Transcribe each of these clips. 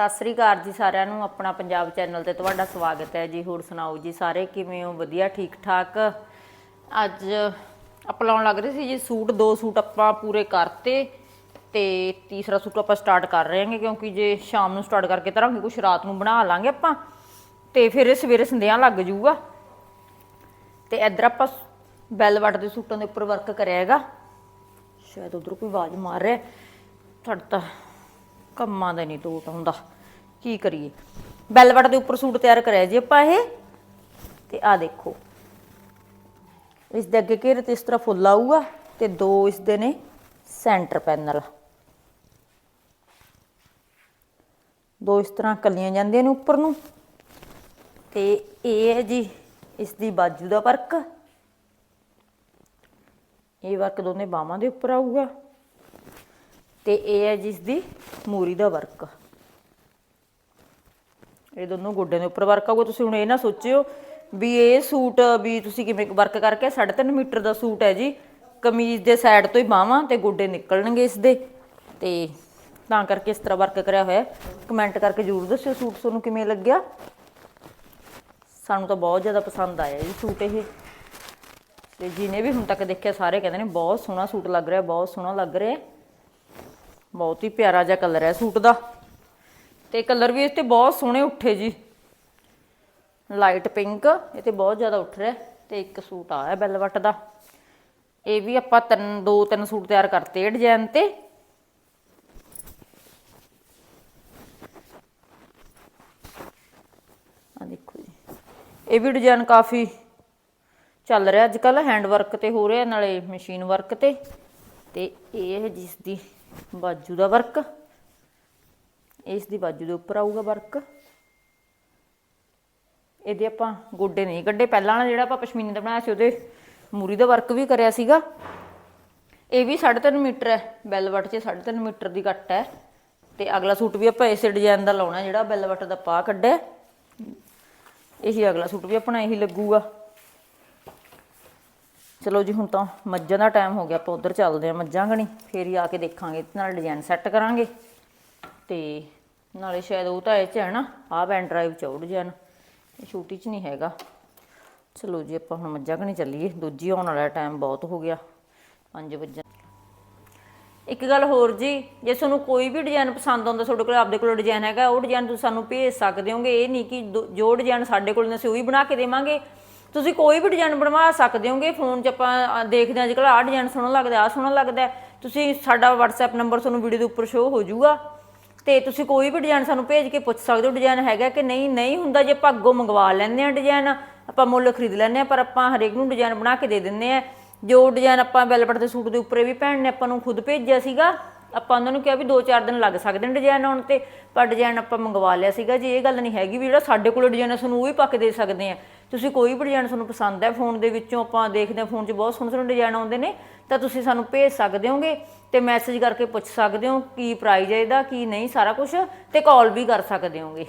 ਸਤਿ ਸ੍ਰੀ ਅਕਾਲ ਜੀ ਸਾਰਿਆਂ ਨੂੰ, ਆਪਣਾ ਪੰਜਾਬ ਚੈਨਲ ਤੇ ਤੁਹਾਡਾ ਸਵਾਗਤ ਹੈ ਜੀ। ਹੋਰ ਸੁਣਾਓ ਜੀ ਸਾਰੇ, ਕਿਵੇਂ ਹੋ? ਵਧੀਆ ਠੀਕ ਠਾਕ ਅੱਜ ਆਪਾਂ ਲਾਉਣ ਲੱਗ ਰਹੇ ਸੀ ਜੀ ਸੂਟ, ਦੋ ਸੂਟ ਆਪਾਂ ਪੂਰੇ ਕਰਤੇ ਤੇ ਤੀਸਰਾ ਸੂਟ ਆਪਾਂ ਸਟਾਰਟ ਕਰ ਰਹੇ ਹਾਂਗੇ, ਕਿਉਂਕਿ ਜੇ ਸ਼ਾਮ ਨੂੰ ਸਟਾਰਟ ਕਰਕੇ ਤਰਾਂਗੇ ਕੁਝ ਰਾਤ ਨੂੰ ਬਣਾ ਲਾਂਗੇ ਆਪਾਂ ਤੇ ਫਿਰ ਇਹ ਸਵੇਰੇ ਸੰਧਿਆ ਲੱਗ ਜਾਊਗਾ। ਤੇ ਇੱਧਰ ਆਪਾਂ ਬੈਲਵਟ ਦੇ ਸੂਟਾਂ ਦੇ ਉੱਪਰ ਵਰਕ ਕਰਿਆ ਹੈਗਾ। ਸ਼ਾਇਦ ਉਧਰ ਕੋਈ ਆਵਾਜ਼ ਮਾਰ ਰਿਹਾ। ਤੁਹਾਡਾ ਤਾਂ ਕੰਮਾਂ ਦਾ ਨਹੀਂ ਟੋਟ ਹੁੰਦਾ। ਕੀ ਕਰੀਏ? ਬੈਲਵਟ ਦੇ ਉੱਪਰ ਸੂਟ ਤਿਆਰ ਕਰਿਆ ਜੀ ਆਪਾਂ ਇਹ। ਤੇ ਆ ਦੇਖੋ। ਇਸ ਦੇ ਅੱਗੇ ਘੇਰੇ ਤੇ ਇਸ ਤਰ੍ਹਾਂ ਫੁੱਲ ਆਊਗਾ ਤੇ ਦੋ ਇਸ ਦੇ ਨੇ ਸੈਂਟਰ ਪੈਨਲ। ਦੋ ਇਸ ਤਰ੍ਹਾਂ ਕੱਲੀਆਂ ਜਾਂਦੀਆਂ ਨੇ ਉੱਪਰ ਨੂੰ। ਤੇ ਇਹ ਹੈ ਜੀ ਇਸ ਦੀ ਬਾਜੂ ਦਾ ਵਰਕ। ਇਹ ਵਰਕ ਦੋਨੇ ਬਾਹਾਂ ਦੇ ਉੱਪਰ ਆਊਗਾ। ਤੇ ਇਹ ਹੈ ਜਿਸ ਦੀ ਮੂਰੀ ਦਾ ਵਰਕ। ਇਹ ਦੋਨੋਂ ਗੋਡਿਆਂ ਦੇ ਉੱਪਰ ਵਰਕ ਆਊਗਾ। ਤੁਸੀਂ ਹੁਣ ਇਹ ਨਾ ਸੋਚਿਓ ਵੀ ਇਹ ਸੂਟ, ਵੀ ਤੁਸੀਂ ਕਿਵੇਂ ਵਰਕ ਕਰਕੇ 3.5 ਮੀਟਰ ਦਾ ਸੂਟ ਹੈ ਜੀ। ਕਮੀਜ਼ ਦੇ ਸਾਈਡ ਤੋਂ ਹੀ ਬਾਹਾਂ ਤੇ ਗੋਡੇ ਨਿਕਲਣਗੇ ਇਸ ਦੇ। ਤੇ ਤਾਂ ਕਰਕੇ ਇਸ ਤਰ੍ਹਾਂ ਵਰਕ ਕਰਿਆ ਹੋਇਆ। ਕਮੈਂਟ ਕਰਕੇ ਜਰੂਰ ਦੱਸਿਓ ਸੂਟ ਤੁਹਾਨੂੰ ਕਿਵੇਂ ਲੱਗਿਆ। ਸਾਨੂੰ ਤਾਂ ਬਹੁਤ ਜ਼ਿਆਦਾ ਪਸੰਦ ਆਇਆ ਜੀ ਸੂਟ ਇਹ। ਤੇ ਜਿਹਨੇ ਵੀ ਹੁਣ ਤੱਕ ਦੇਖਿਆ, ਸਾਰੇ ਕਹਿੰਦੇ ਨੇ ਬਹੁਤ ਸੋਹਣਾ ਸੂਟ ਲੱਗ ਰਿਹਾ, ਬਹੁਤ ਸੋਹਣਾ ਲੱਗ ਰਿਹਾ। ਬਹੁਤ ਹੀ ਪਿਆਰਾ ਜਿਹਾ ਕਲਰ ਹੈ ਸੂਟ ਦਾ। ਤੇ ਕਲਰ ਵੀ ਇਸ ਤੇ ਬਹੁਤ ਸੋਹਣੇ ਉੱਠੇ ਜੀ। ਲਾਈਟ ਪਿੰਕ, ਇਹ ਤੇ ਬਹੁਤ ਜ਼ਿਆਦਾ ਉੱਠ ਰਿਹਾ ਤੇ ਇੱਕ ਸੂਟ ਆ ਹੈ ਬੈਲਵਟ ਦਾ। ਇਹ ਵੀ ਆਪਾਂ ਤਿੰਨ, ਦੋ, ਤਿੰਨ ਸੂਟ ਤਿਆਰ ਕਰਤੇ ਇਹ ਡਿਜ਼ਾਈਨ ਤੇ। ਆ ਦੇਖੋ ਜੀ। ਇਹ ਵੀ ਡਿਜ਼ਾਈਨ ਕਾਫੀ ਚੱਲ ਰਿਹਾ ਅੱਜ ਕੱਲ ਹੈਂਡ ਵਰਕ ਤੇ ਹੋ ਰਿਹਾ, ਨਾਲੇ ਮਸ਼ੀਨ ਵਰਕ ਤੇ। ਤੇ ਇਹ ਹੈ ਜਿਸ ਦੀ ਬਾਜੂ ਦਾ ਵਰਕ ਇਸ ਦੀ ਬਾਜੂ ਦੇ ਉੱਪਰ ਆਊਗਾ ਵਰਕ। ਇਹਦੇ ਆਪਾਂ ਗੋਡੇ ਨਹੀਂ ਕੱਢੇ। ਪਹਿਲਾਂ ਵਾਲਾ ਜਿਹੜਾ ਆਪਾਂ ਪਸ਼ਮੀਨੇ ਦਾ ਬਣਾਇਆ ਸੀ, ਉਹਦੇ ਮੂਰੀ ਦਾ ਵਰਕ ਵੀ ਕਰਿਆ ਸੀਗਾ। ਇਹ ਵੀ 3.5 ਮੀਟਰ ਹੈ। ਬੈਲਵਟ 'ਚ 3.5 ਮੀਟਰ ਦੀ ਕੱਟ ਹੈ। ਤੇ ਅਗਲਾ ਸੂਟ ਵੀ ਆਪਾਂ ਇਸੇ ਡਿਜ਼ਾਈਨ ਦਾ ਲਾਉਣਾ, ਜਿਹੜਾ ਬੈਲਵਟ ਦਾ ਪਾ ਕੱਢਿਆ। ਇਹੀ ਅਗਲਾ ਸੂਟ ਵੀ ਆਪਣਾ ਇਹੀ ਲੱਗੂਗਾ। ਚਲੋ ਜੀ, ਹੁਣ ਤਾਂ ਮੱਝਾਂ ਦਾ ਟਾਈਮ ਹੋ ਗਿਆ। ਆਪਾਂ ਉਧਰ ਚੱਲਦੇ ਆ ਮੱਝਾਂ ਗਣੀ ਫੇਰ ਹੀ ਆ ਕੇ ਦੇਖਾਂਗੇ। ਇਹਦੇ ਨਾਲ ਡਿਜ਼ਾਈਨ ਸੈੱਟ ਕਰਾਂਗੇ। ਤੇ ਨਾਲੇ ਸ਼ਾਇਦ ਉਹ ਤਾਂ ਇਹ ਚ ਹੈ ਨਾ, ਆਹ ਬੈਂਡ ਡਰਾਈਵ ਚ ਉਹ ਡਿਜ਼ਾਈਨ ਇਹ ਛੋਟੀ ਚ ਨਹੀਂ ਹੈਗਾ। ਚਲੋ ਜੀ, ਆਪਾਂ ਹੁਣ ਮੱਝਾਂ ਗਣੀ ਚੱਲੀਏ। ਦੂਜੀ ਆਉਣ ਵਾਲਾ ਟਾਈਮ ਬਹੁਤ ਹੋ ਗਿਆ। 5 ਵਜੇ ਇੱਕ ਗੱਲ ਹੋਰ ਜੀ, ਜੇ ਤੁਹਾਨੂੰ ਕੋਈ ਵੀ ਡਿਜ਼ਾਈਨ ਪਸੰਦ ਆਉਂਦਾ, ਤੁਹਾਡੇ ਕੋਲ ਆਪਦੇ ਕੋਲ ਡਿਜ਼ਾਈਨ ਹੈਗਾ, ਉਹ ਡਿਜ਼ਾਈਨ ਤੁਸੀਂ ਸਾਨੂੰ ਭੇਜ ਸਕਦੇ ਹੋਗੇ। ਇਹ ਨਹੀਂ ਕਿ ਜੋ ਡਿਜ਼ਾਈਨ ਸਾਡੇ ਕੋਲ ਨੇ, ਅਸੀਂ ਉਹੀ ਬਣਾ ਕੇ ਦੇਵਾਂਗੇ। ਤੁਸੀਂ ਕੋਈ ਵੀ ਡਿਜ਼ਾਈਨ ਬਣਵਾ ਸਕਦੇ ਹੋਗੇ। ਫੋਨ 'ਚ ਆਪਾਂ ਦੇਖਦੇ ਹਾਂ ਅੱਜ ਕੱਲ੍ਹ ਆਹ ਡਿਜ਼ਾਈਨ ਸੋਹਣਾ ਲੱਗਦਾ, ਆਹ ਸੋਹਣਾ ਲੱਗਦਾ। ਤੁਸੀਂ ਸਾਡਾ WhatsApp ਨੰਬਰ ਤੁਹਾਨੂੰ ਵੀਡੀਓ ਦੇ ਉੱਪਰ ਸ਼ੋ ਹੋ ਜਾਊਗਾ। ਤੇ ਤੁਸੀਂ ਕੋਈ ਵੀ ਡਿਜ਼ਾਈਨ ਸਾਨੂੰ ਭੇਜ ਕੇ ਪੁੱਛ ਸਕਦੇ ਹੋ ਡਿਜ਼ਾਈਨ ਹੈਗਾ ਕਿ ਨਹੀਂ? ਨਹੀਂ ਹੁੰਦਾ ਜੇ ਆਪਾਂ ਅੱਗੋਂ ਮੰਗਵਾ ਲੈਂਦੇ ਆ ਡਿਜ਼ਾਈਨ ਆਪਾਂ ਮੁੱਲ ਖਰੀਦ ਲੈਂਦੇ ਆ ਪਰ ਆਪਾਂ ਹਰੇਕ ਨੂੰ ਡਿਜ਼ਾਈਨ ਬਣਾ ਕੇ ਦੇ ਦਿੰਦੇ ਆ ਜੋ ਡਿਜ਼ਾਈਨ ਆਪਾਂ ਵੈਲਵਟ ਦੇ ਸੂਟ ਦੇ ਉੱਪਰ ਵੀ ਭੈਣ ਨੇ ਆਪਾਂ ਨੂੰ ਖੁਦ ਭੇਜਿਆ ਸੀਗਾ, ਆਪਾਂ ਉਹਨਾਂ ਨੂੰ ਕਿਹਾ ਵੀ 2-4 ਦਿਨ ਲੱਗ ਸਕਦੇ ਨੇ ਡਿਜ਼ਾਈਨ ਆਉਣ ਤੇ, ਪਰ ਡਿਜ਼ਾਈਨ ਆਪਾਂ ਮੰਗਵਾ ਲਿਆ ਸੀਗਾ। ਜੀ ਇਹ ਗੱਲ ਨਹੀਂ ਹੈਗੀ ਵੀ ਜਿਹੜਾ ਸਾਡੇ ਕੋਲ ਡਿਜ਼ਾਈਨ ਸਾਨੂੰ ਉਹ ਹੀ ਪੱਕ ਦੇ ਸਕਦੇ ਆ ਤੁਸੀਂ ਕੋਈ ਵੀ ਡਿਜ਼ਾਈਨ ਤੁਹਾਨੂੰ ਪਸੰਦ ਹੈ ਫੋਨ ਦੇ ਵਿੱਚੋਂ ਆਪਾਂ ਦੇਖਦੇ ਹਾਂ ਫੋਨ 'ਚ ਬਹੁਤ ਸੋਹਣੇ ਸੋਹਣੇ ਡਿਜ਼ਾਈਨ ਆਉਂਦੇ ਨੇ, ਤਾਂ ਤੁਸੀਂ ਸਾਨੂੰ ਭੇਜ ਸਕਦੇ ਹੋਗੇ ਤੇ ਮੈਸੇਜ ਕਰਕੇ ਪੁੱਛ ਸਕਦੇ ਹੋ ਕੀ ਪ੍ਰਾਈਸ ਹੈ ਇਹਦਾ, ਕੀ ਨਹੀਂ, ਸਾਰਾ ਕੁਝ ਤੇ ਕਾਲ ਵੀ ਕਰ ਸਕਦੇ ਹੋਗੇ।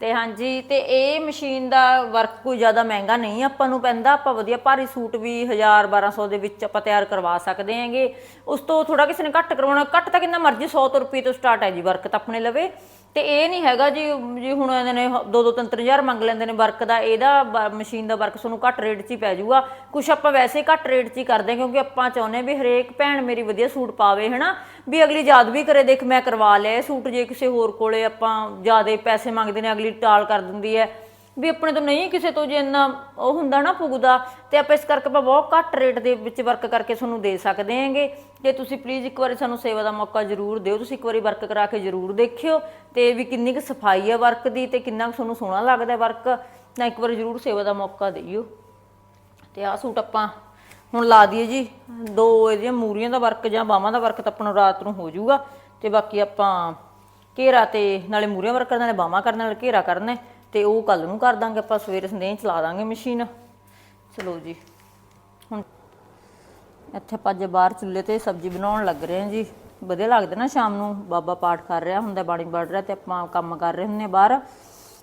ਤੇ ਹਾਂਜੀ, ਤੇ ਇਹ ਮਸ਼ੀਨ ਦਾ ਵਰਕ ਕੋਈ ਜ਼ਿਆਦਾ ਮਹਿੰਗਾ ਨਹੀਂ ਆਪਾਂ ਨੂੰ ਪੈਂਦਾ, ਆਪਾਂ ਵਧੀਆ ਭਾਰੀ ਸੂਟ ਵੀ 1000 1200 ਦੇ ਵਿੱਚ ਆਪਾਂ ਤਿਆਰ ਕਰਵਾ ਸਕਦੇ ਹਾਂਗੇ। ਉਸ ਤੋਂ ਥੋੜਾ ਕਿਸੇ ਨੇ ਘੱਟ ਕਰਵਾਉਣਾ, ਘੱਟ ਤਾਂ ਕਿੰਨਾ ਮਰਜ਼ੀ 100 ਤੋਂ ਰੁਪਏ ਤੋਂ ਸਟਾਰਟ ਹੈ ਜੀ ਵਰਕ ਤਾਂ ਆਪਣੇ ਲਵੇ। ਤੇ ਇਹ ਨਹੀਂ ਹੈਗਾ ਜੀ ਜੀ ਹੁਣ ਇਹਨਾਂ ਨੇ 2 2 3 3000 ਮੰਗ ਲੈਂਦੇ ਨੇ ਵਰਕ ਦਾ, ਇਹਦਾ ਮਸ਼ੀਨ ਦਾ ਵਰਕ ਤੁਹਾਨੂੰ ਘੱਟ ਰੇਟ 'ਚ ਹੀ ਪੈ ਜਾਊਗਾ। ਕੁਛ ਆਪਾਂ ਵੈਸੇ ਘੱਟ ਰੇਟ 'ਚ ਹੀ ਕਰਦੇ ਹਾਂ, ਕਿਉਂਕਿ ਆਪਾਂ ਚਾਹੁੰਦੇ ਹਾਂ ਵੀ ਹਰੇਕ ਭੈਣ ਮੇਰੀ ਵਧੀਆ ਸੂਟ ਪਾਵੇ, ਹਨਾ? ਵੀ ਅਗਲੀ ਯਾਦ ਵੀ ਕਰੇ, ਦੇਖ ਮੈਂ ਕਰਵਾ ਲਿਆ ਸੂਟ, ਜੇ ਕਿਸੇ ਹੋਰ ਕੋਲੇ ਆਪਾਂ ਜ਼ਿਆਦਾ ਪੈਸੇ ਮੰਗਦੇ ਨੇ, ਅਗਲੀ ਟਾਲ ਕਰ ਦਿੰਦੀ ਹੈ। ਵੀ ਆਪਣੇ ਤੋਂ ਨਹੀਂ ਕਿਸੇ ਤੋਂ ਜੇ ਇੰਨਾ ਉਹ ਹੁੰਦਾ ਨਾ ਪੁੱਗਦਾ ਤੇ ਆਪਾਂ ਇਸ ਕਰਕੇ ਆਪਾਂ ਬਹੁਤ ਘੱਟ ਰੇਟ ਦੇ ਵਿੱਚ ਵਰਕ ਕਰਕੇ ਤੁਹਾਨੂੰ ਦੇ ਸਕਦੇ ਹਾਂਗੇ। ਤੇ ਤੁਸੀਂ ਪਲੀਜ਼ ਇੱਕ ਵਾਰੀ ਸਾਨੂੰ ਸੇਵਾ ਦਾ ਮੌਕਾ ਜ਼ਰੂਰ ਦਿਓ, ਤੁਸੀਂ ਇੱਕ ਵਾਰੀ ਵਰਕ ਕਰਾ ਕੇ ਜ਼ਰੂਰ ਦੇਖਿਓ। ਤੇ ਵੀ ਕਿੰਨੀ ਕੁ ਸਫ਼ਾਈ ਹੈ ਵਰਕ ਦੀ ਤੇ ਕਿੰਨਾ ਕੁ ਤੁਹਾਨੂੰ ਸੋਹਣਾ ਲੱਗਦਾ ਵਰਕ ਤਾਂ ਇੱਕ ਵਾਰੀ ਜ਼ਰੂਰ ਸੇਵਾ ਦਾ ਮੌਕਾ ਦਿਓ। ਤੇ ਆਹ ਸੂਟ ਆਪਾਂ ਹੁਣ ਲਾ ਦਈਏ ਜੀ, ਦੋ ਇਹਦੀਆਂ ਮੂਰੀਆਂ ਦਾ ਵਰਕ ਜਾਂ ਬਾਹਾਂ ਦਾ ਵਰਕ ਤਾਂ ਆਪਾਂ ਨੂੰ ਰਾਤ ਨੂੰ ਹੋ ਜਾਊਗਾ। ਤੇ ਬਾਕੀ ਆਪਾਂ ਘੇਰਾ ਤੇ ਨਾਲੇ ਮੂਰੀਆਂ ਵਰਕ ਕਰਨਾ, ਨਾਲੇ ਬਾਹਾਂ ਕਰਨਾ, ਨਾਲੇ ਘੇਰਾ ਕਰਨਾ ਤੇ ਉਹ ਕੱਲ ਨੂੰ ਕਰ ਦਾਂਗੇ, ਆਪਾਂ ਸਵੇਰੇ ਸੰਦੇਹ ਚਲਾ ਦਾਂਗੇ ਮਸ਼ੀਨ। ਚਲੋ ਜੀ। ਹੁਣ ਇੱਥੇ ਆਪਾਂ ਅੱਜ ਬਾਹਰ ਚੁੱਲ੍ਹੇ ਤੇ ਸਬਜ਼ੀ ਬਣਾਉਣ ਲੱਗ ਰਹੇ ਹਾਂ ਜੀ। ਵਧੀਆ ਲੱਗਦਾ ਨਾ ਸ਼ਾਮ ਨੂੰ। ਬਾਬਾ ਪਾਠ ਕਰ ਰਿਹਾ ਹੁੰਦਾ, ਬਾਣੀ ਪੜ ਰਿਹਾ ਤੇ ਆਪਾਂ ਕੰਮ ਕਰ ਰਹੇ ਹੁੰਨੇ ਬਾਹਰ।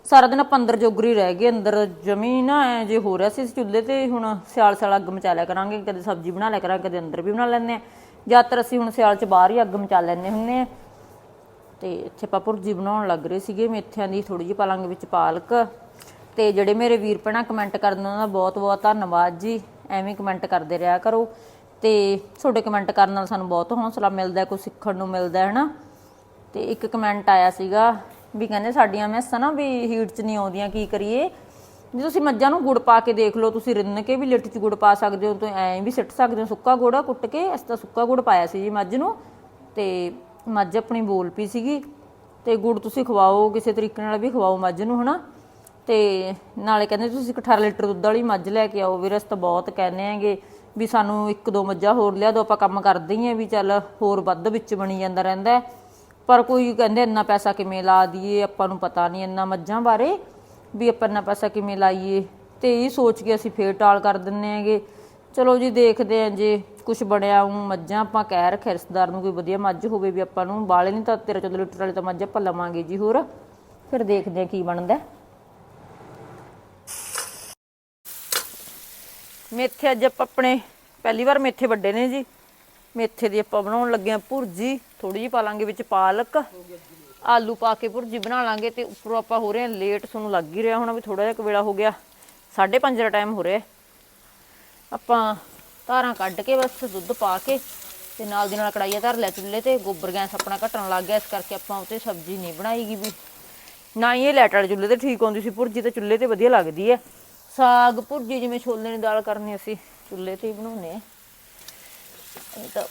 ਸਾਰਾ ਦਿਨ ਆਪਾਂ ਅੰਦਰ ਜੋਗਰੀ ਰਹਿ ਗਏ, ਅੰਦਰ ਜਮੀ ਨਾ ਐ ਜੇ ਹੋ ਰਿਹਾ ਸੀ ਇਸ ਚੁੱਲ੍ਹੇ ਤੇ, ਹੁਣ ਸਿਆਲ ਸਿਆਲ ਅੱਗ ਮਚਾ ਲਿਆ ਕਰਾਂਗੇ, ਕਦੇ ਸਬਜ਼ੀ ਬਣਾ ਲਿਆ ਕਰਾਂਗੇ, ਕਦੇ ਅੰਦਰ ਵੀ ਬਣਾ ਲੈਂਦੇ ਆ ਜ਼ਿਆਦਾਤਰ ਅਸੀਂ ਹੁਣ ਸਿਆਲ ਚ ਬਾਹਰ ਹੀ ਅੱਗ ਮਚਾ ਲੈਂਦੇ ਹੁੰਨੇ ਆ ਤੇ ਇੱਥੇ ਆਪਾਂ ਭੁਰਜੀ ਬਣਾਉਣ ਲੱਗ ਰਹੇ ਸੀਗੇ, ਮੇਥਿਆਂ ਦੀ ਥੋੜੀ ਜਿਹੀ ਪਾਲਾਂਗੇ ਵਿੱਚ ਪਾਲਕ। ਤੇ ਜਿਹੜੇ ਮੇਰੇ ਵੀਰ ਭੈਣਾਂ ਕਮੈਂਟ ਕਰਨ, ਉਹਨਾਂ ਦਾ ਬਹੁਤ ਬਹੁਤ ਧੰਨਵਾਦ ਜੀ। ਐਵੇਂ ਕਮੈਂਟ ਕਰਦੇ ਰਿਹਾ ਕਰੋ। ਤੇ ਤੁਹਾਡੇ ਕਮੈਂਟ ਕਰਨ ਨਾਲ ਸਾਨੂੰ ਬਹੁਤ ਹੌਸਲਾ ਮਿਲਦਾ ਕੁਝ ਸਿੱਖਣ ਨੂੰ ਮਿਲਦਾ ਹੈ ਨਾ ਤੇ ਇੱਕ ਕਮੈਂਟ ਆਇਆ ਸੀਗਾ ਵੀ ਕਹਿੰਦੇ ਸਾਡੀਆਂ ਮੈਸਾਂ ਨਾ ਵੀ ਹੀਟ 'ਚ ਨਹੀਂ ਆਉਂਦੀਆਂ, ਕੀ ਕਰੀਏ? ਜੇ ਤੁਸੀਂ ਮੱਝਾਂ ਨੂੰ ਗੁੜ ਪਾ ਕੇ ਦੇਖ ਲਓ, ਤੁਸੀਂ ਰਿੰਨ ਕੇ ਵੀ ਲਿੱਟ 'ਚ ਗੁੜ ਪਾ ਸਕਦੇ ਹੋ ਤੇ ਐਂ ਵੀ ਸਿੱਟ ਸਕਦੇ ਹੋ, ਸੁੱਕਾ ਗੁੜ ਕੁੱਟ ਕੇ ਅਸੀਂ ਤਾਂ ਸੁੱਕਾ ਗੁੜ ਪਾਇਆ ਸੀ ਜੀ ਮੱਝ ਨੂੰ। ਤੇ ਮੱਝ ਆਪਣੀ ਬੋਲ ਪਈ ਸੀਗੀ ਤੇ ਗੁੜ ਤੁਸੀਂ ਖਵਾਓ, ਕਿਸੇ ਤਰੀਕੇ ਨਾਲ ਵੀ ਖਵਾਓ ਮੱਝ ਨੂੰ, ਹਨਾ? ਤੇ ਨਾਲੇ ਕਹਿੰਦੇ ਤੁਸੀਂ 18 ਲੀਟਰ ਦੁੱਧ ਵਾਲੀ ਮੱਝ ਲੈ ਕੇ ਆਓ ਵੀਰ ਅਸੀਂ ਤਾਂ ਬਹੁਤ ਕਹਿੰਦੇ ਆਂਗੇ ਵੀ ਸਾਨੂੰ ਇੱਕ ਦੋ ਮੱਝਾਂ ਹੋਰ ਲਿਆ ਦਿਓ ਆਪਾਂ ਕੰਮ ਕਰਦੇ ਹੀ ਆ ਵੀ ਚੱਲ ਹੋਰ ਵੱਧ ਵਿੱਚ ਬਣੀ ਜਾਂਦਾ ਰਹਿੰਦਾ ਪਰ ਕੋਈ ਕਹਿੰਦੇ ਇੰਨਾ ਪੈਸਾ ਕਿਵੇਂ ਲਾ ਦਈਏ, ਆਪਾਂ ਨੂੰ ਪਤਾ ਨਹੀਂ ਇੰਨਾ ਮੱਝਾਂ ਬਾਰੇ ਵੀ ਆਪਾਂ ਇੰਨਾ ਪੈਸਾ ਕਿਵੇਂ ਲਾਈਏ। ਤੇ ਇਹ ਸੋਚ ਕੇ ਅਸੀਂ ਫੇਰ ਟਾਲ ਕਰ ਦਿੰਨੇ ਆਂਗੇ ਚਲੋ ਜੀ ਦੇਖਦੇ ਆਂ ਜੇ ਕੁਝ ਬਣਿਆ ਉਹ ਮੱਝਾਂ ਆਪਾਂ ਕਹਿ ਰੱਖਿਆ, ਰਿਸ਼ਤੇਦਾਰ ਨੂੰ ਕੋਈ ਵਧੀਆ ਮੱਝ ਹੋਵੇ ਵੀ ਆਪਾਂ ਨੂੰ ਬਾਲੇ ਨਹੀਂ ਤਾਂ 13 14 ਲੀਟਰ ਵਾਲੇ ਤਾਂ ਮੱਝ ਆਪਾਂ ਲਵਾਂਗੇ ਜੀ ਹੋਰ। ਫਿਰ ਦੇਖਦੇ ਆਂ ਕੀ ਬਣਦਾ। ਮੇਥੇ ਅੱਜ ਆਪਾਂ ਆਪਣੇ, ਪਹਿਲੀ ਵਾਰ ਮੇਥੇ ਵੱਡੇ ਨੇ ਜੀ। ਮੇਥੇ ਦੀ ਆਪਾਂ ਬਣਾਉਣ ਲੱਗੇ ਆ ਭੁਰਜੀ ਥੋੜੀ ਜਿਹੀ ਪਾ ਲਾਂਗੇ ਵਿੱਚ ਪਾਲਕ, ਆਲੂ ਪਾ ਕੇ ਭੁਰਜੀ ਬਣਾ ਲਾਂਗੇ ਤੇ ਉੱਪਰੋਂ ਆਪਾਂ ਹੋ ਰਹੇ ਆ ਲੇਟ ਤੁਹਾਨੂੰ ਲੱਗ ਹੀ ਰਿਹਾ ਹੋਣਾ ਵੀ ਥੋੜਾ ਜਿਹਾ ਕੁ ਵੇਲਾ ਹੋ ਗਿਆ। 5:30 ਦਾ ਟਾਈਮ ਹੋ ਰਿਹਾ। ਆਪਾਂ ਧਾਰਾਂ ਕੱਢ ਕੇ ਬਸ ਦੁੱਧ ਪਾ ਕੇ ਤੇ ਨਾਲ ਦੀ ਨਾਲ ਕੜਾਈਆ ਧਰ ਲਿਆ ਚੁੱਲ੍ਹੇ ਤੇ, ਗੋਬਰ ਗੈਸ ਆਪਣਾ ਘਟਣ ਲੱਗ ਗਿਆ, ਇਸ ਕਰਕੇ ਆਪਾਂ ਉਤੇ ਸਬਜ਼ੀ ਨਹੀਂ ਬਣਾਈਗੀ ਵੀ। ਨਾ ਹੀ ਇਹ ਲੈਟ ਵਾਲੇ ਚੁੱਲ੍ਹੇ ਤੇ ਠੀਕ ਆਉਂਦੀ ਸੀ, ਭੁਰਜੀ ਤਾਂ ਚੁੱਲ੍ਹੇ ਤੇ ਵਧੀਆ ਲੱਗਦੀ ਹੈ ਸਾਗ ਭੁਰਜੀ ਜਿਵੇਂ ਛੋਲੇ ਦੀ ਦਾਲ ਕਰਨੀ ਅਸੀਂ, ਚੁੱਲ੍ਹੇ ਤੇ ਹੀ ਬਣਾਉਂਦੇ ਆ। ਇਹ ਤਾਂ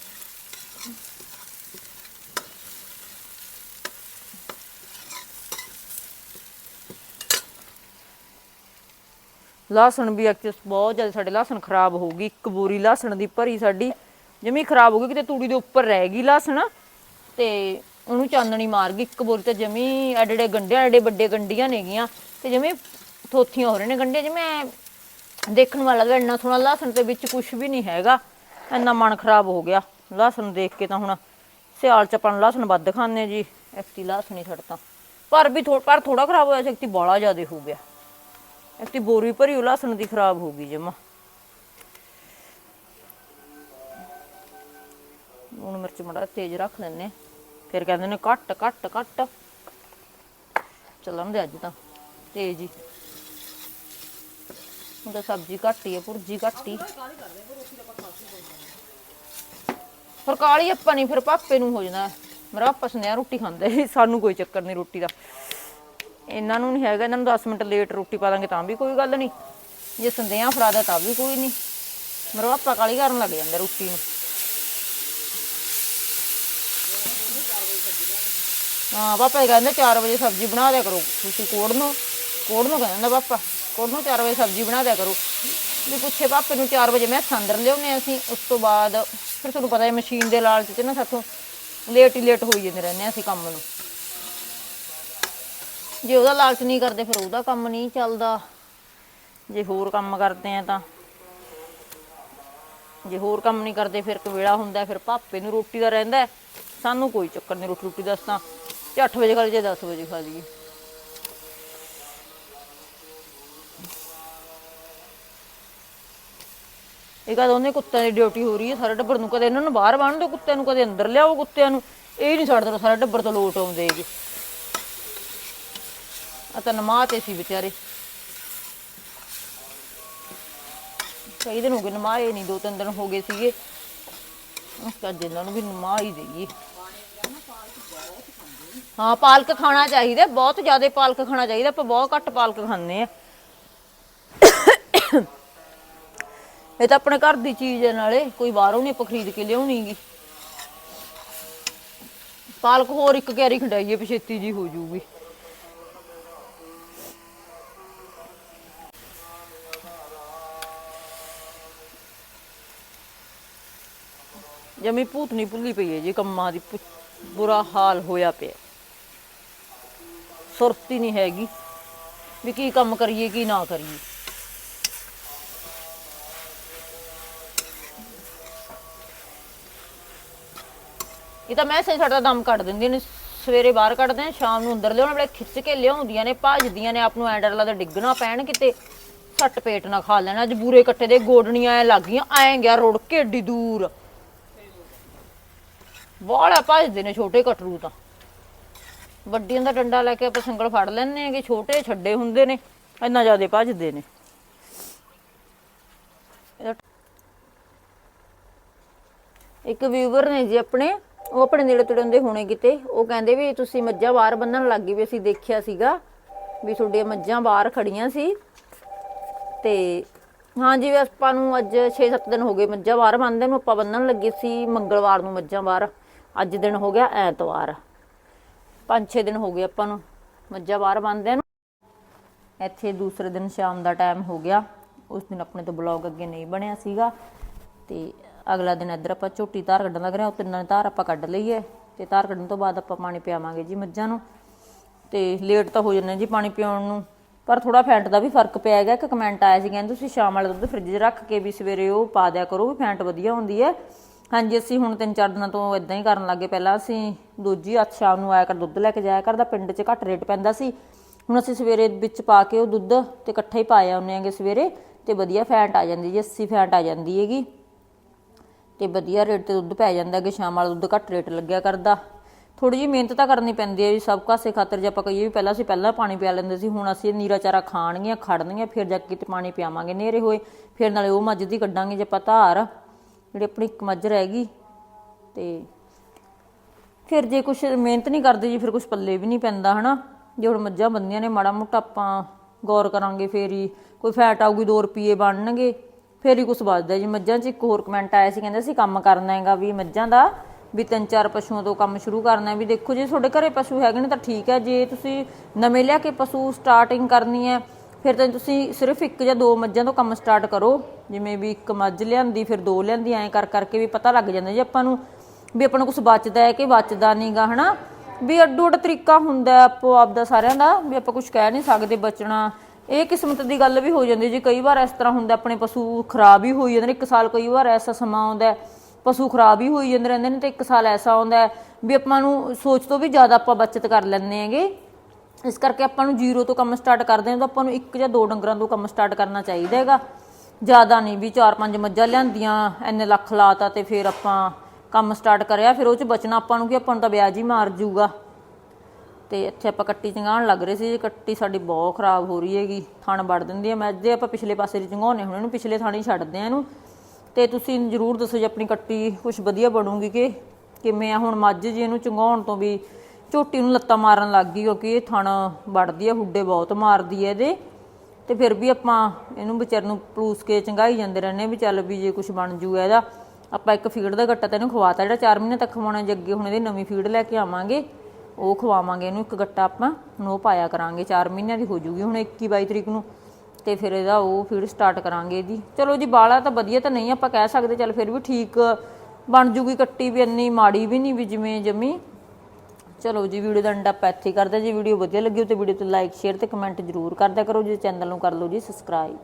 ਲਸਣ ਵੀ ਐਕਚੁਅਲੀ ਬਹੁਤ ਜ਼ਿਆਦਾ ਸਾਡੇ ਲਸਣ ਖਰਾਬ ਹੋ ਗਈ, ਇੱਕ ਬੋਰੀ ਲਸਣ ਦੀ ਭਰੀ ਸਾਡੀ, ਜਮੀ ਖਰਾਬ ਹੋ ਗਈ, ਕਿਤੇ ਤੂੜੀ ਦੇ ਉੱਪਰ ਰਹਿ ਗਈ ਲਸਣ, ਤੇ ਉਹਨੂੰ ਚਾਨਣੀ ਮਾਰ ਗਈ, ਇੱਕ ਬੋਰੀ ਤੇ ਜਮੀ ਐਡੇ ਗੰਡਿਆਂ ਐਡੇ ਵੱਡੇ ਗੰਡੀਆਂ ਨੇਗੀਆਂ ਤੇ ਜਮੀ ਥੋਥੀਆਂ ਹੋ ਰਹੇ ਨੇ ਗੰਡੇ ਜਿਵੇਂ ਦੇਖਣ ਵਾਲਾ ਲੱਗਦਾ ਇੰਨਾ ਸੋਹਣਾ ਲਸਣ ਤੇ ਵਿੱਚ ਕੁਝ ਵੀ ਨਹੀਂ ਹੈਗਾ, ਇੰਨਾ ਮਨ ਖਰਾਬ ਹੋ ਗਿਆ, ਲਸਣ ਦੇਖ ਕੇ ਤਾਂ ਹੁਣ ਸਿਆਲ ਚ ਆਪਾਂ ਲਸਣ ਵੱਧ ਖਾਂਦੇ ਜੀ ਐਕਟੀ ਲਸਣ ਹੀ ਛੱਡਤਾ, ਪਰ ਵੀ ਥੋੜਾ ਪਰ ਥੋੜਾ ਖਰਾਬ ਹੋਇਆ ਸੀ ਐਕਟੀ ਬਾਲਾ ਜ਼ਿਆਦਾ ਹੋ ਗਿਆ। ਐਕਟੀ ਬੋਰੀ ਭਰੀ ਉਹ ਲਸਣ ਦੀ ਖਰਾਬ ਹੋ ਗਈ ਜਮਾ। ਲੂਣ ਮਿਰਚ ਮੜਾ ਤੇਜ਼ ਰੱਖ ਲੈਣੇ ਫਿਰ ਕਹਿੰਦੇ ਨੇ ਘੱਟ ਘੱਟ ਘੱਟ ਚੱਲਣ ਦੇ ਅੱਜ ਤਾਂ, ਤੇਜ਼ ਹੀ। ਹੁਣ ਤਾਂ ਸਬਜ਼ੀ ਘੱਟ ਹੀ ਹੈ ਭੁਰਜੀ ਘੱਟ ਹੀ। ਫਿਰ ਕਾਲੀ ਆਪਾਂ ਨਹੀਂ ਫਿਰ ਪਾਪੇ ਨੂੰ ਹੋ ਜਾਂਦਾ। ਮੇਰਾ ਪਾਪਾ ਸੁਨਿਆ ਰੋਟੀ ਖਾਂਦਾ ਹੈ ਸਾਨੂੰ ਕੋਈ ਚੱਕਰ ਨਹੀਂ ਰੋਟੀ ਦਾ। ਇਹਨਾਂ ਨੂੰ ਨਹੀਂ ਹੈਗਾ, ਇਹਨਾਂ ਨੂੰ 10 ਮਿੰਟ ਲੇਟ ਰੋਟੀ ਪਾ ਦਾਂਗੇ ਤਾਂ ਵੀ ਕੋਈ ਗੱਲ ਨਹੀਂ। ਜੇ ਸੰਦਿਆਂ ਫੜਾਦਾ ਤਾਂ ਵੀ ਕੋਈ ਨਹੀਂ। ਮੇਰਾ ਪਾਪਾ ਕਾਲੀ ਕਰਨ ਲੱਗ ਜਾਂਦਾ ਰੋਟੀ ਨੂੰ। ਹਾਂ, ਪਾਪਾ ਇਹ ਕਹਿੰਦੇ 4 ਵਜੇ ਸਬਜ਼ੀ ਬਣਾ ਦਿਆ ਕਰੋ। ਤੁਸੀਂ ਕੋੜ ਨੂੰ ਕੋੜ ਨੂੰ ਕਹਿੰਦਾ ਪਾਪਾ ਕੋੜ ਨੂੰ 4 ਵਜੇ ਸਬਜ਼ੀ ਬਣਾ ਦਿਆ ਕਰੋ। ਵੀ ਪੁੱਛੇ ਪਾਪੇ ਨੂੰ 4 ਵਜੇ, ਮੈਂ ਅੰਦਰ ਲਿਆਉਨੇ ਅਸੀਂ, ਉਸ ਤੋਂ ਬਾਅਦ ਫਿਰ ਤੁਹਾਨੂੰ ਪਤਾ ਹੈ ਮਸ਼ੀਨ ਦੇ ਲਾਲਚ ਚ ਨਾ ਸਾਥੋਂ ਲੇਟ ਹੀ ਲੇਟ ਹੋਈ ਜਾਂਦੇ ਰਹਿੰਦੇ ਹਾਂ ਅਸੀਂ ਕੰਮ ਨੂੰ। ਜੇ ਉਹਦਾ ਲਾਲਚ ਨਹੀਂ ਕਰਦੇ ਫਿਰ ਉਹਦਾ ਕੰਮ ਨਹੀਂ ਚੱਲਦਾ। ਜੇ ਹੋਰ ਕੰਮ ਕਰਦੇ ਆ ਤਾਂ। ਜੇ ਹੋਰ ਕੰਮ ਨਹੀਂ ਕਰਦੇ ਫਿਰ ਕਵੇਲਾ ਹੁੰਦਾ, ਫਿਰ ਭਾਪੇ ਨੂੰ ਰੋਟੀ ਦਾ ਰਹਿੰਦਾ। ਸਾਨੂੰ ਕੋਈ ਚੱਕਰ ਨਹੀਂ ਰੋਟੀ ਰੋਟੀ ਦੱਸਦਾ ਤੇ। 8 ਵਜੇ ਖਾ ਲਈਏ, ਜੇ 10 ਵਜੇ ਖਾ ਲਈਏ। ਇਹ ਕਦ ਉਹਨੇ ਕੁੱਤਿਆਂ ਦੀ ਡਿਊਟੀ ਹੋ ਰਹੀ ਹੈ? ਸਾਰੇ ਟੱਬਰ ਨੂੰ ਕਦੇ ਇਹਨਾਂ ਨੂੰ ਬਾਹਰ ਬੰਨ ਦਿਓ, ਕੁੱਤਿਆਂ ਨੂੰ ਕਦੇ ਅੰਦਰ ਲਿਆਓ ਕੁੱਤਿਆਂ ਨੂੰ। ਇਹ ਨਹੀਂ ਛੱਡਦੇ, ਸਾਰੇ ਟੱਬਰ ਤੋਂ ਲੋਟ ਆਉਂਦੇ ਹੈਗੇ ਆ ਤਾਂ ਸੀ ਵਿਚਾਰੇ। ਕਈ ਦਿਨ ਹੋ ਗਏ ਨਮਾਏ ਨਹੀਂ, ਦੋ ਤਿੰਨ ਦਿਨ ਹੋ ਗਏ ਸੀਗੇ। ਉਸ ਅੱਜ ਇਹਨਾਂ ਨੂੰ ਵੀ ਨਮਾ ਹੀ ਦੇਈਏ। ਹਾਂ, ਪਾਲਕ ਖਾਣਾ ਚਾਹੀਦਾ, ਬਹੁਤ ਜ਼ਿਆਦਾ ਪਾਲਕ ਖਾਣਾ ਚਾਹੀਦਾ, ਆਪਾਂ ਬਹੁਤ ਘੱਟ ਪਾਲਕ ਖਾਂਦੇ ਆ ਇਹ ਤਾਂ ਆਪਣੇ ਘਰ ਦੀ ਚੀਜ਼ ਹੈ ਨਾਲੇ, ਕੋਈ ਬਾਹਰੋਂ ਨਹੀਂ ਆਪਾਂ ਖਰੀਦ ਕੇ ਲਿਆਉਣੀਗੀ। ਪਾਲਕ ਹੋਰ ਇੱਕ ਕੈਰੀ ਖੰਡਾਈਏ ਪਛੇਤੀ ਜੀ ਹੋ ਜੂਗੀ। ਜਮੀ ਭੂਤਨੀ ਭੁੱਲੀ ਪਈ ਹੈ ਜੀ ਕੰਮਾਂ ਦੀ ਪੁ- ਬੁਰਾ ਹਾਲ ਹੋਇਆ ਪਿਆ। ਸੁਰਤੀ ਨਹੀਂ ਹੈਗੀ ਵੀ ਕੀ ਕੰਮ ਕਰੀਏ, ਕੀ ਨਾ ਕਰੀਏ। ਇਹ ਤਾਂ ਮੈਂ ਸਹੀ ਸਾਡਾ ਦਮ ਕੱਢ ਦਿੰਦੀਆਂ ਨੇ ਸਵੇਰੇ ਬਾਹਰ ਕੱਢਦੇ ਆ ਸ਼ਾਮ ਨੂੰ ਅੰਦਰ ਲਿਆਉਣ ਵੇਲੇ ਖਿੱਚ ਕੇ ਲਿਆਉਂਦੀਆਂ ਨੇ, ਭੱਜਦੀਆਂ ਨੇ, ਆਪ ਨੂੰ ਐਂ ਡਰ ਲੱਗਦਾ ਡਿੱਗਣਾ ਪੈਣ ਕਿਤੇ। ਸੱਟ ਪੇਟ ਨਾ ਖਾ ਲੈਣਾ, ਅੱਜ ਬੂਰੇ ਕੱਟੇ ਦੇ ਗੋਡਣੀਆਂ ਐ ਲੱਗ ਗਈਆਂ, ਐਂ ਗਿਆ ਰੁੜ ਕੇ ਏਡੀ ਦੂਰ। ਬਾਹਲਾ ਭੱਜਦੇ ਨੇ ਛੋਟੇ ਕਟਰੂ ਤਾਂ। ਵੱਡੀਆਂ ਦਾ ਡੰਡਾ ਲੈ ਕੇ ਆਪਾਂ ਸੰਗਲ ਫੜ ਲੈਣੇ ਕਿ ਛੋਟੇ ਛੱਡੇ ਹੁੰਦੇ ਨੇ, ਇੰਨਾ ਜ਼ਿਆਦਾ ਭੱਜਦੇ ਨੇ। ਇੱਕ ਵੀਵਰ ਨੇ ਜੀ ਆਪਣੇ, ਉਹ ਆਪਣੇ ਨੇੜੇ ਤੇੜੇ ਹੁੰਦੇ ਹੋਣੇ ਕਿਤੇ, ਉਹ ਕਹਿੰਦੇ ਵੀ ਤੁਸੀਂ ਮੱਝਾਂ ਬਾਹਰ ਬੰਨਣ ਲੱਗ ਗਏ ਵੀ ਅਸੀਂ ਦੇਖਿਆ ਸੀਗਾ ਵੀ ਤੁਹਾਡੀਆਂ ਮੱਝਾਂ ਬਾਹਰ ਖੜੀਆਂ ਸੀ। ਤੇ ਹਾਂ ਜੀ, ਵੀ ਆਪਾਂ ਨੂੰ ਅੱਜ 6-7 ਦਿਨ ਹੋ ਗਏ ਮੱਝਾਂ ਬਾਹਰ ਬੰਨਦੇ ਨੂੰ, ਆਪਾਂ ਬੰਨਣ ਲੱਗੇ ਸੀ ਮੰਗਲਵਾਰ ਨੂੰ ਮੱਝਾਂ ਬਾਹਰ। ਅੱਜ ਦਿਨ ਹੋ ਗਿਆ ਐਤਵਾਰ। 5-6 ਦਿਨ ਹੋ ਗਏ ਆਪਾਂ ਨੂੰ। ਮੱਝਾਂ ਬਾਹਰ ਬੰਨਦੇ ਨੂੰ। ਇੱਥੇ ਦੂਸਰੇ ਦਿਨ ਸ਼ਾਮ ਦਾ ਟਾਈਮ ਹੋ ਗਿਆ। ਉਸ ਦਿਨ ਆਪਣੇ ਤੋਂ ਬਲੌਗ ਅੱਗੇ ਨਹੀਂ ਬਣਿਆ ਸੀਗਾ। ਤੇ ਅਗਲਾ ਦਿਨ ਇੱਧਰ ਆਪਾਂ ਝੋਟੀ ਧਾਰ ਕੱਢਣ ਲੱਗ ਰਹੇ ਹਾਂ। ਉਹ ਤਿੰਨਾਂ ਦੀ ਧਾਰ ਆਪਾਂ ਕੱਢ ਲਈਏ। ਤੇ ਧਾਰ ਕੱਢਣ ਤੋਂ ਬਾਅਦ ਆਪਾਂ ਪਾਣੀ ਪਿਆਵਾਂਗੇ ਜੀ ਮੱਝਾਂ ਨੂੰ। ਤੇ ਲੇਟ ਤਾਂ ਹੋ ਜੰਨੇ ਜੀ ਪਾਣੀ ਪਿਆਉਣ ਨੂੰ। ਪਰ ਥੋੜਾ ਫੈਂਟ ਦਾ ਵੀ ਫ਼ਰਕ ਪਿਆ ਹੈਗਾ। ਇੱਕ ਕਮੈਂਟ ਆਇਆ ਸੀ, ਕਹਿੰਦੇ ਤੁਸੀਂ ਸ਼ਾਮ ਵਾਲਾ ਦੁੱਧ ਫ੍ਰਿਜ 'ਚ ਰੱਖ ਕੇ ਵੀ ਸਵੇਰੇ ਉਹ ਪਾ ਦਿਆ ਕਰੋ ਵੀ ਫੈਂਟ ਵਧੀਆ ਹੁੰਦੀ ਹੈ। ਹਾਂਜੀ, ਅਸੀਂ ਹੁਣ ਤਿੰਨ ਚਾਰ ਦਿਨਾਂ ਤੋਂ ਇਦਾਂ ਹੀ ਕਰਨ ਲੱਗੇ। ਪਹਿਲਾਂ ਅਸੀਂ ਦੂਜੀ ਹੱਥ ਸ਼ਾਮ ਨੂੰ ਆਇਆ ਕਰ ਦੁੱਧ ਲੈ ਕੇ ਜਾਇਆ ਕਰਦਾ ਪਿੰਡ 'ਚ ਘੱਟ ਰੇਟ ਪੈਂਦਾ ਸੀ। ਹੁਣ ਅਸੀਂ ਸਵੇਰੇ ਵਿੱਚ ਪਾ ਕੇ ਉਹ ਦੁੱਧ ਤੇ ਇਕੱਠਾ ਹੀ ਪਾਇਆ ਆਉਂਦੇ ਆਂਗੇ ਸਵੇਰੇ ਤੇ ਵਧੀਆ ਫੈਂਟ ਆ ਜਾਂਦੀ ਜੀ 80 ਫੈਂਟ ਆ ਜਾਂਦੀ ਹੈਗੀ। ਤੇ ਵਧੀਆ ਰੇਟ ਤੇ ਦੁੱਧ ਪੈ ਜਾਂਦਾ ਕਿ ਸ਼ਾਮ ਵਾਲਾ ਦੁੱਧ ਘੱਟ ਰੇਟ ਲੱਗਿਆ ਕਰਦਾ। ਥੋੜੀ ਜਿਹੀ ਮਿਹਨਤ ਤਾਂ ਕਰਨੀ ਪੈਂਦੀ ਹੈ ਵੀ ਸਭ ਕਾਸੇ ਖਾਤਰ ਜੇ ਆਪਾਂ ਕਹੀਏ ਵੀ ਪਹਿਲਾਂ ਅਸੀਂ ਪਹਿਲਾਂ ਪਾਣੀ ਪਿਆ ਲੈਂਦੇ ਸੀ, ਹੁਣ ਅਸੀਂ ਨੀਰਾ ਚਾਰਾ ਖਾਣਗੀਆਂ ਖੜਨਗੀਆਂ ਫਿਰ ਜਾ ਕੇ ਤੇ ਪਾਣੀ ਪਿਆਵਾਂਗੇ ਨੇਰੇ ਹੋਏ, ਫਿਰ ਨਾਲੇ ਉਹ ਮੱਝ ਦੀ ਕੱਢਾਂਗੇ ਜੇ ਆਪਾਂ ਧਾਰ। ਜਿਹੜੀ ਆਪਣੀ ਇੱਕ ਮੱਝ ਰਹਿ ਗਈ ਤੇ ਫਿਰ ਜੇ ਕੁਛ ਮਿਹਨਤ ਨਹੀਂ ਕਰਦੇ ਜੀ, ਫਿਰ ਕੁਛ ਪੱਲੇ ਵੀ ਨਹੀਂ ਪੈਂਦਾ, ਹਨਾ? ਜੇ ਹੁਣ ਮੱਝਾਂ ਬੰਦੀਆਂ ਨੇ, ਮਾੜਾ ਮੋਟਾ ਆਪਾਂ ਗੌਰ ਕਰਾਂਗੇ ਫੇਰ ਹੀ, ਕੋਈ ਫੈਟ ਆਊਗੀ 2 ਰੁਪਏ ਬਣਨਗੇ, ਫੇਰ ਹੀ ਕੁਛ ਬਚਦਾ ਜੀ। ਮੱਝਾਂ 'ਚ ਇੱਕ ਹੋਰ ਕਮੈਂਟ ਆਇਆ ਸੀ, ਕਹਿੰਦੇ ਸੀ ਕੰਮ ਕਰਨਾ ਹੈਗਾ ਵੀ ਮੱਝਾਂ ਦਾ, ਵੀ ਤਿੰਨ ਚਾਰ ਪਸ਼ੂਆਂ ਤੋਂ ਕੰਮ ਸ਼ੁਰੂ ਕਰਨਾ ਹੈ। ਵੀ ਦੇਖੋ ਜੇ ਤੁਹਾਡੇ ਘਰੇ ਪਸ਼ੂ ਹੈਗੇ ਨੇ ਤਾਂ ਠੀਕ ਹੈ, ਜੇ ਤੁਸੀਂ ਨਵੇਂ ਲਿਆ ਕੇ ਪਸ਼ੂ ਸਟਾਰਟਿੰਗ ਕਰਨੀ ਹੈ ਫਿਰ ਤਾਂ ਤੁਸੀਂ ਸਿਰਫ ਇੱਕ ਜਾਂ ਦੋ ਮੱਝਾਂ ਤੋਂ ਕੰਮ ਸਟਾਰਟ ਕਰੋ। ਜਿਵੇਂ ਵੀ ਇੱਕ ਮੱਝ ਲਿਆਂਦੀ, ਫਿਰ ਦੋ ਲਿਆਂਦੀ, ਐਂ ਕਰ ਕਰਕੇ ਵੀ ਪਤਾ ਲੱਗ ਜਾਂਦਾ ਜੀ ਆਪਾਂ ਨੂੰ ਵੀ ਆਪਾਂ ਨੂੰ ਕੁਝ ਬਚਦਾ ਹੈ ਕਿ ਬਚਦਾ ਨਹੀਂਗਾ ਹਨਾ? ਵੀ ਅੱਡੋ ਅੱਡ ਤਰੀਕਾ ਹੁੰਦਾ ਆਪੋ ਆਪ ਦਾ ਸਾਰਿਆਂ ਦਾ, ਵੀ ਆਪਾਂ ਕੁਝ ਕਹਿ ਨਹੀਂ ਸਕਦੇ ਬਚਣਾ। ਇਹ ਕਿਸਮਤ ਦੀ ਗੱਲ ਵੀ ਹੋ ਜਾਂਦੀ ਜੀ, ਕਈ ਵਾਰ ਇਸ ਤਰ੍ਹਾਂ ਹੁੰਦਾ ਆਪਣੇ ਪਸ਼ੂ ਖਰਾਬ ਹੀ ਹੋਈ ਜਾਂਦੇ ਨੇ। ਇੱਕ ਸਾਲ ਕਈ ਵਾਰ ਐਸਾ ਸਮਾਂ ਆਉਂਦਾ ਪਸ਼ੂ ਖਰਾਬ ਹੀ ਹੋਈ ਜਾਂਦੇ ਰਹਿੰਦੇ ਨੇ ਤੇ ਇੱਕ ਸਾਲ ਐਸਾ ਆਉਂਦਾ ਵੀ ਆਪਾਂ ਨੂੰ ਸੋਚ ਤੋਂ ਵੀ ਜ਼ਿਆਦਾ ਆਪਾਂ ਬਚਤ ਕਰ ਲੈਂਦੇ ਹੈਗੇ। ਇਸ ਕਰਕੇ ਆਪਾਂ ਨੂੰ ਜ਼ੀਰੋ ਤੋਂ ਕੰਮ ਸਟਾਰਟ ਕਰਦੇ ਹਾਂ ਤਾਂ ਆਪਾਂ ਨੂੰ ਇੱਕ ਜਾਂ ਦੋ ਡੰਗਰਾਂ ਤੋਂ ਕੰਮ ਸਟਾਰਟ ਕਰਨਾ ਚਾਹੀਦਾ ਹੈਗਾ। ਜ਼ਿਆਦਾ ਨਹੀਂ ਵੀ ਚਾਰ ਪੰਜ ਮੱਝਾਂ ਲਿਆਂਦੀਆਂ ਐਨੇ ਲੱਖ ਲਾਤਾ ਤੇ ਫਿਰ ਆਪਾਂ ਕੰਮ ਸਟਾਰਟ ਕਰਿਆ, ਫਿਰ ਉਹ ਚ ਬਚਣਾ ਆਪਾਂ ਨੂੰ ਕਿ ਆਪਾਂ ਨੂੰ ਤਾਂ ਵਿਆਜ ਹੀ ਮਾਰ ਜੂਗਾ ਤੇ ਇੱਥੇ ਆਪਾਂ ਕੱਟੀ ਚੰਗਾਉਣ ਲੱਗ ਰਹੇ ਸੀ ਕੱਟੀ ਸਾਡੀ ਬਹੁਤ ਖਰਾਬ ਹੋ ਰਹੀ ਹੈਗੀ, ਥਣ ਵੜ ਦਿੰਦੀ ਹੈ ਮੈਂ ਜੇ ਆਪਾਂ ਪਿਛਲੇ ਪਾਸੇ ਦੀ ਚੰਗਾਉਣੇ ਹੁਣ ਇਹਨੂੰ, ਪਿਛਲੇ ਥਾਣੀ ਛੱਡਦੇ ਆ ਇਹਨੂੰ। ਤੇ ਤੁਸੀਂ ਜਰੂਰ ਦੱਸੋ ਜੇ ਆਪਣੀ ਕੱਟੀ ਕੁਝ ਵਧੀਆ ਬਣੂਗੀ ਕਿ ਕਿਵੇਂ ਆ ਹੁਣ ਮੱਝ ਜੀ ਇਹਨੂੰ ਚੰਗਾਉਣ ਤੋਂ ਵੀ ਝੋਟੀ ਨੂੰ ਲੱਤਾਂ ਮਾਰਨ ਲੱਗ ਗਈ, ਕਿਉਂਕਿ ਇਹ ਥਣ ਵੜਦੀ ਹੈ ਹੁੱਡੇ ਬਹੁਤ ਮਾਰਦੀ ਹੈ ਇਹਦੇ। ਤੇ ਫਿਰ ਵੀ ਆਪਾਂ ਇਹਨੂੰ ਵਿਚਾਰ ਨੂੰ ਪਲੂਸ ਕੇ ਚੰਗਾਈ ਜਾਂਦੇ ਰਹਿੰਦੇ ਵੀ ਚੱਲ ਵੀ ਜੇ ਕੁਝ ਬਣ ਜੂਗਾ ਇਹਦਾ। ਆਪਾਂ ਇੱਕ ਫੀਡ ਦਾ ਗੱਟਾ ਤੈਨੂੰ ਖਵਾਤਾ, ਜਿਹੜਾ 4 ਮਹੀਨੇ ਤੱਕ ਖਵਾਉਣਾ, ਜੇ ਅੱਗੇ ਹੁਣ ਇਹਦੀ ਨਵੀਂ ਫੀਡ ਲੈ ਕੇ ਆਵਾਂਗੇ, ਉਹ ਖਵਾਵਾਂਗੇ ਇਹਨੂੰ ਇੱਕ ਗੱਟਾ ਆਪਾਂ, ਹੁਣ ਉਹ ਪਾਇਆ ਕਰਾਂਗੇ 4 ਮਹੀਨਿਆਂ ਦੀ ਹੋ ਜੂਗੀ, ਹੁਣ 21 22 ਤਰੀਕ ਨੂੰ। ਤੇ ਫਿਰ ਇਹਦਾ ਉਹ ਫੀਡ ਸਟਾਰਟ ਕਰਾਂਗੇ ਇਹਦੀ। ਚਲੋ ਜੀ, ਬਾਲਾ ਤਾਂ ਵਧੀਆ ਤਾਂ ਨਹੀਂ ਆਪਾਂ ਕਹਿ ਸਕਦੇ, ਚੱਲ ਫਿਰ ਵੀ ਠੀਕ ਬਣ ਜੂਗੀ ਕੱਟੀ ਵੀ, ਇੰਨੀ ਮਾੜੀ ਵੀ ਨਹੀਂ ਵੀ ਜਿਵੇਂ ਜਮੀ। ਚਲੋ ਜੀ, ਵੀਡੀਓ ਦਾ ਅੰਡਾ ਆਪਾਂ ਇੱਥੇ ਹੀ ਕਰਦੇ ਹਾਂ। ਵੀਡੀਓ ਵਧੀਆ ਲੱਗੀ ਹੋ ਤੇ ਵੀਡੀਓ ਤੇ ਲਾਈਕ ਸ਼ੇਅਰ ਤੇ ਕਮੈਂਟ ਜ਼ਰੂਰ ਕਰਦਿਆ ਕਰੋ ਜੀ ਚੈਨਲ ਨੂੰ ਕਰ ਲਓ ਜੀ ਸਬਸਕ੍ਰਾਈਬ